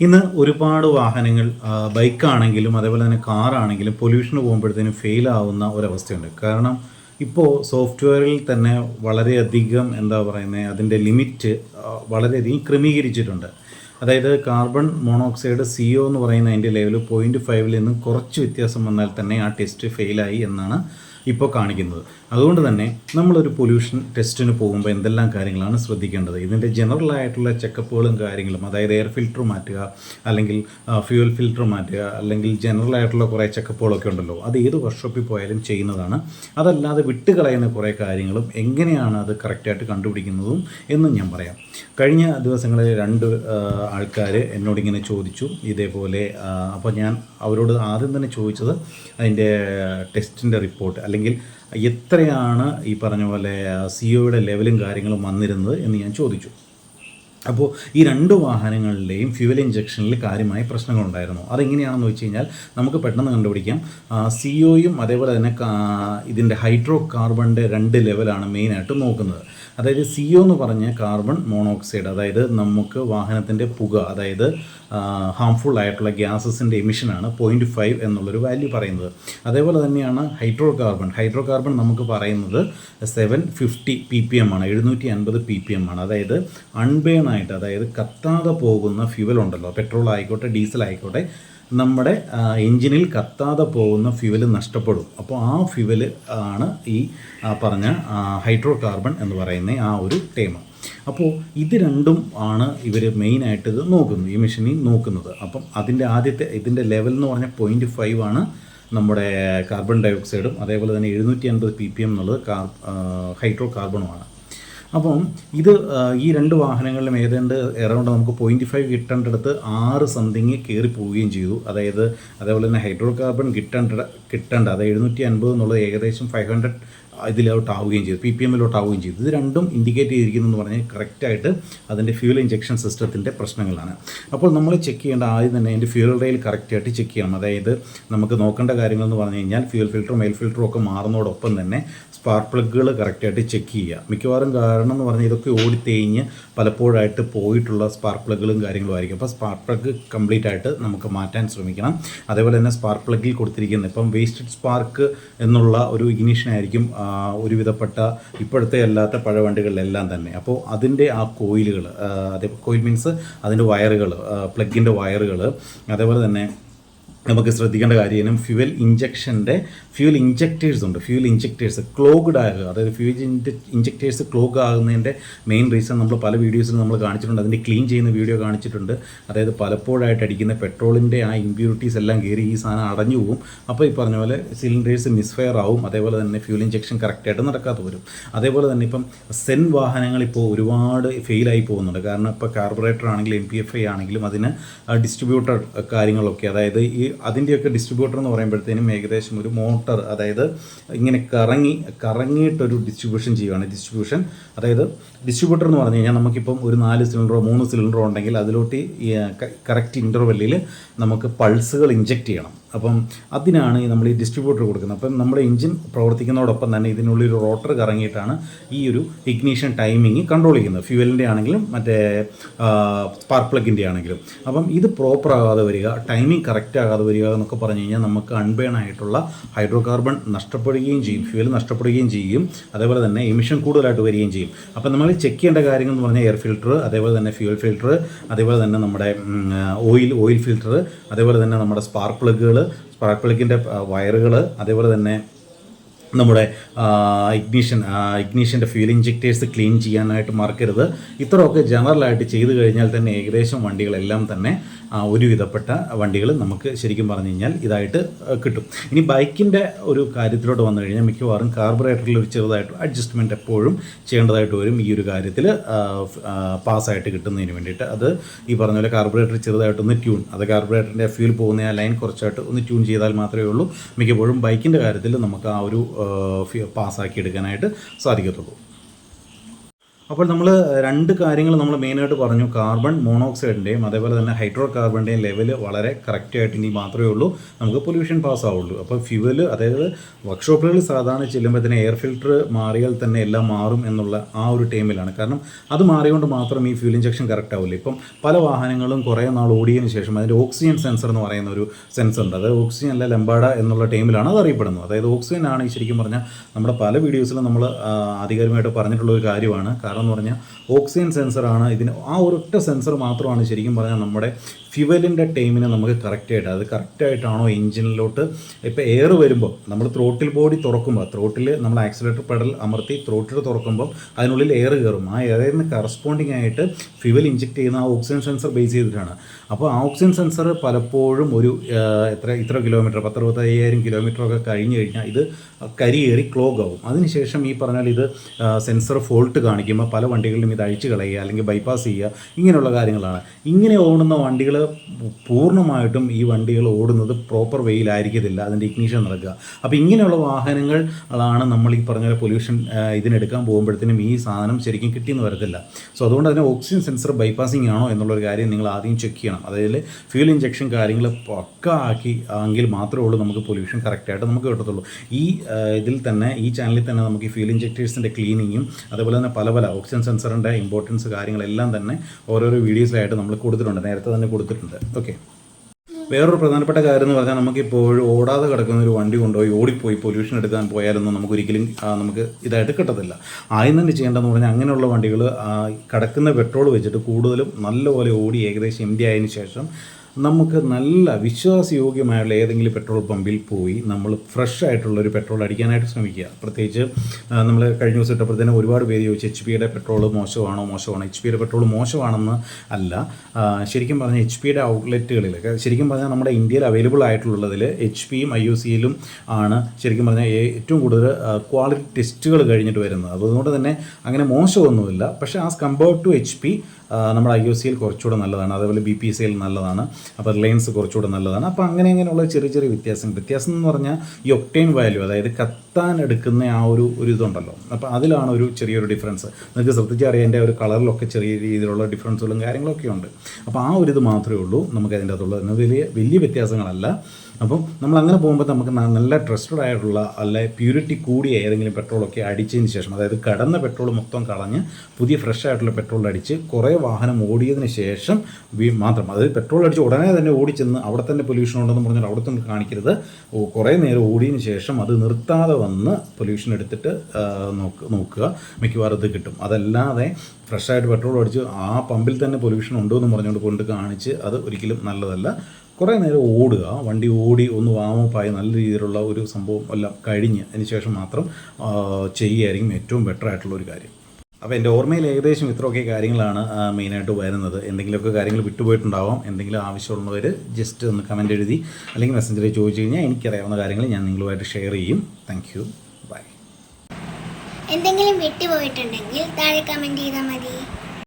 ഇന്ന് ഒരുപാട് വാഹനങ്ങൾ ബൈക്കാണെങ്കിലും അതേപോലെ തന്നെ കാറാണെങ്കിലും പൊല്യൂഷന് പോകുമ്പോഴത്തേനും ഫെയിൽ ആവുന്ന ഒരവസ്ഥയുണ്ട്. കാരണം ഇപ്പോൾ സോഫ്റ്റ്വെയറിൽ തന്നെ വളരെയധികം എന്താ പറയുന്നത് അതിന്റെ ലിമിറ്റ് വളരെയധികം ക്രമീകരിച്ചിട്ടുണ്ട്. അതായത് കാർബൺ മോണോക്സൈഡ് സി ഒ എന്ന് പറയുന്ന അതിന്റെ ലെവൽ പോയിന്റ് ഫൈവിൽ നിന്നും കുറച്ച് വ്യത്യാസം വന്നാൽ തന്നെ ആ ടെസ്റ്റ് ഫെയിലായി എന്നാണ് ഇപ്പോൾ കാണിക്കുന്നത്. അതുകൊണ്ട് തന്നെ നമ്മളൊരു പൊല്യൂഷൻ ടെസ്റ്റിന് പോകുമ്പോൾ എന്തെല്ലാം കാര്യങ്ങളാണ് ശ്രദ്ധിക്കേണ്ടത്? ഇതിന്റെ ജനറൽ ആയിട്ടുള്ള ചെക്കപ്പുകളും കാര്യങ്ങളും അതായത് എയർ ഫിൽറ്റർ മാറ്റുക അല്ലെങ്കിൽ ഫ്യൂൽ ഫിൽറ്റർ മാറ്റുക അല്ലെങ്കിൽ ജനറൽ ആയിട്ടുള്ള കുറേ ചെക്കപ്പുകളൊക്കെ ഉണ്ടല്ലോ അത് ഏത് വർക്ക്ഷോപ്പിൽ പോയാലും ചെയ്യുന്നതാണ്. അതല്ലാതെ വിട്ടുകളയുന്ന കുറേ കാര്യങ്ങളും എങ്ങനെയാണ് അത് കറക്റ്റായിട്ട് കണ്ടുപിടിക്കുന്നതും എന്നും ഞാൻ പറയാം. കഴിഞ്ഞ ദിവസങ്ങളിൽ രണ്ട് ആൾക്കാർ എന്നോടിങ്ങനെ ചോദിച്ചു ഇതേപോലെ അപ്പോൾ ഞാൻ അവരോട് ആദ്യം തന്നെ ചോദിച്ചത് അതിന്റെ ടെസ്റ്റിന്റെ റിപ്പോർട്ട് അല്ലെങ്കിൽ എത്രയാണ് ഈ പറഞ്ഞ പോലെ സി ഒയുടെ ലെവലും കാര്യങ്ങളും വന്നിരുന്നത് എന്ന് ഞാൻ ചോദിച്ചു. അപ്പോൾ ഈ രണ്ട് വാഹനങ്ങളിലെയും ഫ്യൂവൽ ഇഞ്ചക്ഷനിൽ കാര്യമായ പ്രശ്നങ്ങളുണ്ടായിരുന്നു. അതെങ്ങനെയാണെന്ന് വെച്ച് കഴിഞ്ഞാൽ നമുക്ക് പെട്ടെന്ന് കണ്ടുപിടിക്കാം. സി ഒയും അതേപോലെ തന്നെ ഇതിന്റെ ഹൈഡ്രോ കാർബണിന്റെ രണ്ട് ലെവലാണ് മെയിനായിട്ട് നോക്കുന്നത്. അതായത് സി ഒ എന്ന് പറഞ്ഞ കാർബൺ മോണോക്സൈഡ് അതായത് നമുക്ക് വാഹനത്തിന്റെ പുക അതായത് ഹാംഫുൾ ആയിട്ടുള്ള ഗ്യാസസിന്റെ എമിഷനാണ് പോയിന്റ് ഫൈവ് എന്നുള്ളൊരു വാല്യൂ പറയുന്നത്. അതേപോലെ തന്നെയാണ് ഹൈഡ്രോ കാർബൺ ഹൈഡ്രോ കാർബൺ നമുക്ക് പറയുന്നത് seven fifty P P M ആണ് എഴുന്നൂറ്റി അൻപത് പി പി എം ആണ്. അതായത് അൺബേൺ ആയിട്ട് അതായത് കത്താതെ പോകുന്ന ഫ്യുവൽ ഉണ്ടല്ലോ പെട്രോൾ ആയിക്കോട്ടെ ഡീസൽ ആയിക്കോട്ടെ നമ്മുടെ എൻജിനിൽ കത്താതെ പോകുന്ന ഫ്യുവൽ നഷ്ടപ്പെടും. അപ്പോൾ ആ ഫ്യുവൽ ആണ് ഈ പറഞ്ഞ ഹൈഡ്രോ കാർബൺ എന്ന് പറയുന്ന ആ ഒരു ടേം അപ്പോൾ ഇത് രണ്ടും ആണ് ഇവർ മെയിനായിട്ട് ഇത് നോക്കുന്നത് ഈ മെഷീനിൽ നോക്കുന്നത്. അപ്പം അതിന്റെ ആദ്യത്തെ ഇതിന്റെ ലെവൽ എന്ന് പറഞ്ഞാൽ പോയിന്റ് ഫൈവ് ആണ് നമ്മുടെ കാർബൺ ഡയോക്സൈഡും അതേപോലെ തന്നെ എഴുന്നൂറ്റി അൻപത് പി പി എം എന്നുള്ളത് കാർ ഹൈഡ്രോ കാർബണുമാണ് അപ്പം ഇത് ഈ രണ്ട് വാഹനങ്ങളിലും ഏതാണ്ട് എറൗണ്ട് നമുക്ക് പോയിന്റ് ഫൈവ് കിട്ടേണ്ടടുത്ത് ആറ് സംതിങ് കയറി പോവുകയും ചെയ്തു. അതായത് അതേപോലെ തന്നെ ഹൈഡ്രോ കാർബൺ കിട്ടേണ്ട കിട്ടേണ്ട അത് എഴുന്നൂറ്റി അൻപത് എന്നുള്ളത് ഏകദേശം ഫൈവ് ഹൺഡ്രഡ് ഇതിലോട്ട് ആവുകയും ചെയ്തു പി പി എമ്മിലോട്ടാവുകയും ചെയ്തു. ഇത് രണ്ടും ഇൻഡിക്കേറ്റ് ചെയ്തിരിക്കുന്നു എന്ന് പറഞ്ഞാൽ കറക്റ്റായിട്ട് അതിന്റെ ഫ്യൂൽ ഇഞ്ചക്ഷൻ സിസ്റ്റത്തിന്റെ പ്രശ്നങ്ങളാണ്. അപ്പോൾ നമ്മൾ ചെക്ക് ചെയ്യേണ്ട ആദ്യം തന്നെ അതിന്റെ ഫ്യൂൽ റെയിൽ കറക്റ്റായിട്ട് ചെക്ക് ചെയ്യണം. അതായത് നമുക്ക് നോക്കേണ്ട കാര്യങ്ങൾ എന്ന് പറഞ്ഞു കഴിഞ്ഞാൽ ഫ്യൂൽ ഫിൽറ്ററും മെയിൽ ഫിൽറ്ററും ഒക്കെ മാറുന്നതോടൊപ്പം തന്നെ സ്പാർക്ക് പ്ലഗുകൾ കറക്റ്റായിട്ട് ചെക്ക് ചെയ്യുക. മിക്കവാറും കാരണം എന്ന് പറഞ്ഞാൽ ഇതൊക്കെ ഓടിത്തേഞ്ഞ് പലപ്പോഴായിട്ട് പോയിട്ടുള്ള സ്പാർക്ക് പ്ലഗുകളും കാര്യങ്ങളും ആയിരിക്കും. അപ്പോൾ സ്പാർക്ക് പ്ലഗ് കംപ്ലീറ്റ് ആയിട്ട് നമുക്ക് മാറ്റാൻ ശ്രമിക്കണം. അതേപോലെ തന്നെ സ്പാർക്ക് പ്ലഗിൽ കൊടുത്തിരിക്കുന്ന ഇപ്പം വേസ്റ്റഡ് സ്പാർക്ക് എന്നുള്ള ഒരു ഇഗ്നിഷൻ ആയിരിക്കും ഒരുവിധപ്പെട്ട ഇപ്പോഴത്തെ അല്ലാത്ത പഴയ വണ്ടികളിലെല്ലാം തന്നെ. അപ്പോൾ അതിന്റെ ആ കോയിലുകൾ അതേ കോയിൽ മീൻസ് അതിന്റെ വയറുകൾ പ്ലഗിന്റെ വയറുകൾ അതേപോലെ തന്നെ നമുക്ക് ശ്രദ്ധിക്കേണ്ട കാര്യം ഫ്യൂവൽ ഇഞ്ചക്ഷന്റെ ഫ്യൂൽ ഇഞ്ചക്ടേഴ്സ് ഉണ്ട്. ഫ്യൂൽ ഇഞ്ചക്ടേഴ്സ് ക്ലോഗ്ഡ് ആകുക. അതായത് ഫ്യൂൽ ഇഞ്ചക്ടേഴ്സ് ക്ലോഗ് ആകുന്നതിന്റെ മെയിൻ റീസൺ നമ്മൾ പല വീഡിയോസിലും നമ്മൾ കാണിച്ചിട്ടുണ്ട്. അതിന്റെ ക്ലീൻ ചെയ്യുന്ന വീഡിയോ കാണിച്ചിട്ടുണ്ട്. അതായത് പലപ്പോഴായിട്ട് അടിക്കുന്ന പെട്രോളിന്റെ ആ ഇമ്പ്യൂരിറ്റീസ് എല്ലാം കയറി ഈ സാധനം അടഞ്ഞു പോകും അപ്പോൾ ഈ പറഞ്ഞ പോലെ സിലിണ്ടേഴ്സ് മിസ്ഫയർ ആവും. അതേപോലെ തന്നെ ഫ്യൂൽ ഇഞ്ചക്ഷൻ കറക്റ്റായിട്ട് നടക്കാതെ വരും. അതേപോലെ തന്നെ ഇപ്പം സെൻ വാഹനങ്ങൾ ഇപ്പോൾ ഒരുപാട് ഫെയിലായി പോകുന്നുണ്ട്. കാരണം ഇപ്പോൾ കാർബറേറ്റർ ആണെങ്കിലും എം പി എഫ് ഐ ആണെങ്കിലും അതിന് ഡിസ്ട്രിബ്യൂട്ടർ കാര്യങ്ങളൊക്കെ അതായത് ഈ അതിന്റെയൊക്കെ ഡിസ്ട്രിബ്യൂട്ടർ എന്ന് പറയുമ്പോഴത്തേനും ഏകദേശം ഒരു മോട്ടർ അതായത് ഇങ്ങനെ കറങ്ങി കറങ്ങിയിട്ടൊരു ഡിസ്ട്രിബ്യൂഷൻ ചെയ്യുകയാണ് ഡിസ്ട്രിബ്യൂഷൻ അതായത് ഡിസ്ട്രിബ്യൂട്ടർ എന്ന് പറഞ്ഞു കഴിഞ്ഞാൽ നമുക്കിപ്പം ഒരു നാല് സിലിണ്ടറോ മൂന്ന് സിലിണ്ടറോ ഉണ്ടെങ്കിൽ അതിലോട്ട് കറക്റ്റ് ഇന്റർവെല്ലിൽ നമുക്ക് പൾസുകൾ ഇഞ്ചെക്ട് ചെയ്യണം. അപ്പം അതിനാണ് നമ്മൾ ഈ ഡിസ്ട്രിബ്യൂട്ടർ കൊടുക്കുന്നത്. അപ്പം നമ്മുടെ എഞ്ചിൻ പ്രവർത്തിക്കുന്നതോടൊപ്പം തന്നെ ഇതിനുള്ളിൽ ഒരു റോട്ടർ കറങ്ങിയിട്ടാണ് ഈ ഒരു ഇഗ്നീഷൻ ടൈമിങ് കൺട്രോൾ ചെയ്യുന്നത്. ഫ്യൂവലിന്റെ ആണെങ്കിലും മറ്റേ സ്പാർക്ക് പ്ലഗിന്റെ ആണെങ്കിലും. അപ്പം ഇത് പ്രോപ്പർ ആകാതെ വരിക ടൈമിംഗ് കറക്റ്റ് ആകാതെ വരിക എന്നൊക്കെ പറഞ്ഞു കഴിഞ്ഞാൽ നമുക്ക് അൺബേൺ ആയിട്ടുള്ള ഹൈഡ്രോ കാർബൺ നഷ്ടപ്പെടുകയും ചെയ്യും. ഫ്യൂവൽ നഷ്ടപ്പെടുകയും ചെയ്യും. അതേപോലെ തന്നെ എമിഷൻ കൂടുതലായിട്ട് വരികയും ചെയ്യും. അപ്പം നമ്മൾ ചെക്ക് ചെയ്യേണ്ട കാര്യങ്ങൾ എന്ന് പറഞ്ഞാൽ എയർ ഫിൽറ്റർ അതേപോലെ തന്നെ ഫ്യൂവൽ ഫിൽറ്റർ അതേപോലെ തന്നെ നമ്മുടെ ഓയിൽ ഓയിൽ ഫിൽറ്റർ അതേപോലെ തന്നെ നമ്മുടെ സ്പാർക്ക് പ്ലഗുകൾ സ്പാർക്ക് പ്ലഗിന്റെ വയറുകൾ അതേപോലെ തന്നെ നമ്മുടെ ഇഗ്നീഷൻ ഇഗ്നീഷന്റെ ഫ്യൂൽ ഇഞ്ചക്ടേഴ്സ് ക്ലീൻ ചെയ്യാനായിട്ട് മറക്കരുത്. ഇത്രയൊക്കെ ജനറലായിട്ട് ചെയ്തു കഴിഞ്ഞാൽ തന്നെ ഏകദേശം വണ്ടികളെല്ലാം തന്നെ ഒരുവിധപ്പെട്ട വണ്ടികൾ നമുക്ക് ശരിക്കും പറഞ്ഞു കഴിഞ്ഞാൽ ഇതായിട്ട് കിട്ടും. ഇനി ബൈക്കിന്റെ ഒരു കാര്യത്തിലോട്ട് വന്നു കഴിഞ്ഞാൽ മിക്കവാറും കാർബറേറ്ററിൽ ഒരു ചെറുതായിട്ട് അഡ്ജസ്റ്റ്മെന്റ് എപ്പോഴും ചെയ്യേണ്ടതായിട്ട് വരും ഈ ഒരു കാര്യത്തിൽ പാസ്സായിട്ട് കിട്ടുന്നതിന് വേണ്ടിയിട്ട്. അത് ഈ പറഞ്ഞ പോലെ കാർബറേറ്റർ ചെറുതായിട്ടൊന്ന് ട്യൂൺ അത് കാർബറേറ്ററിന്റെ ഫ്യൂൽ പോകുന്ന ആ ലൈൻ കുറച്ചായിട്ട് ഒന്ന് ട്യൂൺ ചെയ്താൽ മാത്രമേ ഉള്ളൂ. മിക്കപ്പോഴും ബൈക്കിന്റെ കാര്യത്തിൽ നമുക്ക് ആ ഒരു പാസ്സാക്കി എടുക്കാനായിട്ട് സാധിക്കത്തുള്ളൂ. അപ്പോൾ നമ്മൾ രണ്ട് കാര്യങ്ങൾ നമ്മൾ മെയിനായിട്ട് പറഞ്ഞു. കാർബൺ മോണോക്സൈഡിന്റെയും അതേപോലെ തന്നെ ഹൈഡ്രോ കാർബണിന്റെയും ലെവൽ വളരെ കറക്റ്റായിട്ട് ഇനി മാത്രമേ ഉള്ളൂ. നമുക്ക് പൊല്യൂഷൻ പാസ് ആവുള്ളൂ. അപ്പോൾ ഫ്യൂവൽ അതായത് വർക്ക്ഷോപ്പുകളിൽ സാധാരണ ചെല്ലുമ്പോൾ തന്നെ എയർ ഫിൽട്ടർ മാറിയാൽ തന്നെ എല്ലാം മാറും എന്നുള്ള ആ ഒരു ടൈമിലാണ് കാരണം അത് മാറിയുകൊണ്ട് മാത്രം ഈ ഫ്യൂൽ ഇഞ്ചക്ഷൻ കറക്റ്റ് ആവില്ല. ഇപ്പം പല വാഹനങ്ങളും കുറേ നാൾ ഓടിയതിന് ശേഷം അതിന്റെ ഓക്സിജൻ സെൻസർ എന്ന് പറയുന്ന ഒരു സെൻസർ ഉണ്ട്. അതായത് ഓക്സിജൻ അല്ല ലംബാഡ എന്നുള്ള ടൈമിലാണ് അത് അറിയപ്പെടുന്നത്. അതായത് ഓക്സിജൻ ആണ് ശരിക്കും പറഞ്ഞാൽ നമ്മുടെ പല വീഡിയോസിലും നമ്മൾ ആധികാരികമായിട്ട് പറഞ്ഞിട്ടുള്ള ഒരു കാര്യമാണ്. കാരണം എന്ന് പറഞ്ഞാൽ ഓക്സിജൻ സെൻസറാണ് ഇതിന് ആ ഒരൊറ്റ സെൻസർ മാത്രമാണ് ശരിക്കും പറഞ്ഞാൽ നമ്മുടെ ഫ്യുവലിന്റെ ടൈമിനെ നമുക്ക് കറക്റ്റായിട്ട് അത് കറക്റ്റായിട്ടാണോ എഞ്ചിനിലോട്ട് ഇപ്പോൾ എയർ വരുമ്പോൾ നമ്മൾ ത്രോട്ടിൽ ബോഡി തുറക്കുമ്പോൾ ത്രോട്ടിൽ നമ്മൾ ആക്സിലേറ്റർ പെഡൽ അമർത്തി ത്രോട്ടിൽ തുറക്കുമ്പോൾ അതിനുള്ളിൽ എയർ കയറും. ആ എയറിന് കറസ്പോണ്ടിങ് ആയിട്ട് ഫ്യുവൽ ഇഞ്ചെക്ട് ചെയ്യുന്ന ആ ഓക്സിജൻ സെൻസർ ബേസ് ചെയ്തിട്ടാണ്. അപ്പോൾ ആ ഓക്സിജൻ സെൻസർ പലപ്പോഴും ഒരു എത്ര ഇത്ര കിലോമീറ്റർ പത്തറുപത്തയ്യായിരം കിലോമീറ്റർ ഒക്കെ കഴിഞ്ഞ് കഴിഞ്ഞാൽ ഇത് കരിയേറി ക്ലോഗ് ആവും. അതിനുശേഷം ഈ പറഞ്ഞാൽ ഇത് സെൻസർ ഫോൾട്ട് കാണിക്കുമ്പോൾ പല വണ്ടികളിലും ഇത് അഴിച്ചു കളയുക അല്ലെങ്കിൽ ബൈപ്പാസ് ചെയ്യുക ഇങ്ങനെയുള്ള കാര്യങ്ങളാണ്. ഇങ്ങനെ ഓടുന്ന വണ്ടികൾ പൂർണമായിട്ടും ഈ വണ്ടികൾ ഓടുന്നത് പ്രോപ്പർ വേയിലായിരിക്കത്തില്ല അതിന്റെ ഇഗ്നീഷൻ നടക്കുക. അപ്പോൾ ഇങ്ങനെയുള്ള വാഹനങ്ങൾ അതാണ് നമ്മൾ ഈ പറഞ്ഞ പൊല്യൂഷൻ ഇതിനെടുക്കാൻ പോകുമ്പോഴത്തേനും ഈ സാധനം ശരിക്കും കിട്ടിയെന്ന് വരത്തില്ല. സോ അതുകൊണ്ട് തന്നെ ഓക്സിജൻ സെൻസർ ബൈപ്പാസിംഗ് ആണോ എന്നുള്ളൊരു കാര്യം നിങ്ങൾ ആദ്യം ചെക്ക് ചെയ്യണം. അതായത് ഫ്യൂൽ ഇഞ്ചക്ഷൻ കാര്യങ്ങൾ പക്ക ആക്കി എങ്കിൽ മാത്രമേ ഉള്ളൂ നമുക്ക് പൊല്യൂഷൻ കറക്റ്റായിട്ട് നമുക്ക് കിട്ടത്തുള്ളൂ. ഈ ഇതിൽ തന്നെ ഈ ചാനലിൽ തന്നെ നമുക്ക് ഈ ഫ്യൂൽ ഇഞ്ചക്ടേഴ്സിന്റെ ക്ലീനിങ്ങും അതേപോലെ തന്നെ പല പല ഓക്സിജൻ സെൻസറിന്റെ ഇമ്പോർട്ടൻസ് കാര്യങ്ങളെല്ലാം തന്നെ ഓരോരോ വീഡിയോസിലായിട്ട് നമ്മൾ കൊടുത്തിട്ടുണ്ട്. നേരത്തെ തന്നെ കൊടുത്തിട്ടുണ്ട്. ഓക്കെ വേറൊരു പ്രധാനപ്പെട്ട കാര്യം എന്ന് പറഞ്ഞാൽ നമുക്ക് ഇപ്പോഴും ഓടാതെ കിടക്കുന്ന ഒരു വണ്ടി കൊണ്ടുപോയി ഓടിപ്പോയി പൊല്യൂഷൻ എടുക്കാൻ പോയാലൊന്നും നമുക്ക് ഒരിക്കലും നമുക്ക് ഇതായിട്ട് കിട്ടത്തില്ല. ആദ്യം തന്നെ ചെയ്യേണ്ടതെന്ന് പറഞ്ഞാൽ അങ്ങനെയുള്ള വണ്ടികൾ കിടക്കുന്ന പെട്രോൾ വെച്ചിട്ട് കൂടുതലും നല്ലപോലെ ഓടി ഏകദേശം എം ഡി ആയതിനു ശേഷം നമുക്ക് നല്ല വിശ്വാസയോഗ്യമായുള്ള ഏതെങ്കിലും പെട്രോൾ പമ്പിൽ പോയി നമ്മൾ ഫ്രഷ് ആയിട്ടുള്ള ഒരു പെട്രോൾ അടിക്കാനായിട്ട് ശ്രമിക്കുക. പ്രത്യേകിച്ച് നമ്മൾ കഴിഞ്ഞ ദിവസം ഇട്ടപ്പോഴത്തേനും ഒരുപാട് പേര് ചോദിച്ചു എച്ച് പിയുടെ പെട്രോൾ മോശമാണോ? മോശമാണോ. എച്ച് പിയുടെ പെട്രോൾ മോശമാണെന്ന് അല്ല. ശരിക്കും പറഞ്ഞാൽ എച്ച് പിയുടെ ഔട്ട്ലെറ്റുകളിൽ ശരിക്കും പറഞ്ഞാൽ നമ്മുടെ ഇന്ത്യയിൽ അവൈലബിൾ ആയിട്ടുള്ളതിൽ എച്ച് പിയും ഐ ഒ സിയിലും ആണ് ശരിക്കും പറഞ്ഞാൽ ഏറ്റവും കൂടുതൽ ക്വാളിറ്റി ടെസ്റ്റുകൾ കഴിഞ്ഞിട്ട് വരുന്നത്. അതുകൊണ്ട് തന്നെ അങ്ങനെ മോശമൊന്നുമില്ല. പക്ഷേ as compared to H P നമ്മുടെ ഐ ഒ സിയിൽ കുറച്ചുകൂടെ നല്ലതാണ്. അതേപോലെ ബി പി സിയിൽ നല്ലതാണ്. അപ്പോൾ റിലയൻസ് കുറച്ചുകൂടെ നല്ലതാണ്. അപ്പോൾ അങ്ങനെ അങ്ങനെയുള്ള ചെറിയ ചെറിയ വ്യത്യാസം വ്യത്യാസം എന്ന് പറഞ്ഞാൽ ഈ ഒക്ടൈൻ വാല്യൂ അതായത് കത്താൻ എടുക്കുന്ന ആ ഒരു ഒരു ഇതുണ്ടല്ലോ. അപ്പോൾ അതിലാണ് ഒരു ചെറിയൊരു ഡിഫറൻസ് നിങ്ങൾക്ക് ശ്രദ്ധിച്ചറിയാം എന്റെ ഒരു കളറിലൊക്കെ ചെറിയ രീതിയിലുള്ള ഡിഫറൻസുകളും കാര്യങ്ങളൊക്കെ ഉണ്ട്. അപ്പോൾ ആ ഒരു ഇത് മാത്രമേ ഉള്ളൂ നമുക്ക് അതിന്റെ അകത്തുള്ളത്. വലിയ വലിയ വ്യത്യാസങ്ങളല്ല. അപ്പം നമ്മൾ അങ്ങനെ പോകുമ്പോൾ നമുക്ക് നല്ല ട്രസ്റ്റഡ് ആയിട്ടുള്ള അല്ലെ പ്യൂരിറ്റി കൂടിയ ഏതെങ്കിലും പെട്രോളൊക്കെ അടിച്ചതിന് ശേഷം അതായത് കടന്ന പെട്രോൾ മൊത്തം കളഞ്ഞ് പുതിയ ഫ്രഷ് ആയിട്ടുള്ള പെട്രോൾ അടിച്ച് കുറേ വാഹനം ഓടിയതിന് ശേഷം മാത്രം. അതായത് പെട്രോൾ അടിച്ച് ഉടനെ തന്നെ ഓടിച്ചെന്ന് അവിടെ തന്നെ പൊല്യൂഷൻ ഉണ്ടെന്ന് പറഞ്ഞാൽ അവിടെ തന്നെ കാണിക്കരുത്. കുറേ നേരം ഓടിയതിന് ശേഷം അത് നിർത്താതെ വന്ന് പൊല്യൂഷൻ എടുത്തിട്ട് നോക്ക് നോക്കുക. മിക്കവാറും ഇത് കിട്ടും. അതല്ലാതെ ഫ്രഷായിട്ട് പെട്രോൾ അടിച്ച് ആ പമ്പിൽ തന്നെ പൊല്യൂഷൻ ഉണ്ടോ എന്ന് പറഞ്ഞുകൊണ്ട് കൊണ്ട് കാണിച്ച് അത് ഒരിക്കലും നല്ലതല്ല. കുറേ നേരം ഓടുക. വണ്ടി ഓടി ഒന്ന് വാമപ്പായി നല്ല രീതിയിലുള്ള ഒരു സംഭവം എല്ലാം കഴിഞ്ഞ് അതിന് ശേഷം മാത്രം ചെയ്യുകയായിരിക്കും ഏറ്റവും ബെറ്റർ ആയിട്ടുള്ള ഒരു കാര്യം. അപ്പോൾ എന്റെ ഓർമ്മയിൽ ഏകദേശം ഇത്രയൊക്കെ കാര്യങ്ങളാണ് മെയിനായിട്ട് വരുന്നത്. എന്തെങ്കിലുമൊക്കെ കാര്യങ്ങൾ വിട്ടുപോയിട്ടുണ്ടാവാം. എന്തെങ്കിലും ആവശ്യമുള്ളവർ ജസ്റ്റ് ഒന്ന് കമന്റ് എഴുതി അല്ലെങ്കിൽ മെസ്സഞ്ചറിൽ ചോദിച്ചു കഴിഞ്ഞാൽ എനിക്കറിയാവുന്ന കാര്യങ്ങൾ ഞാൻ നിങ്ങളുമായിട്ട് ഷെയർ ചെയ്യും. താങ്ക് യു ബൈ എന്തെങ്കിലും വിട്ടുപോയിട്ടുണ്ടെങ്കിൽ താഴെ കമന്റ് ചെയ്താൽ മതി.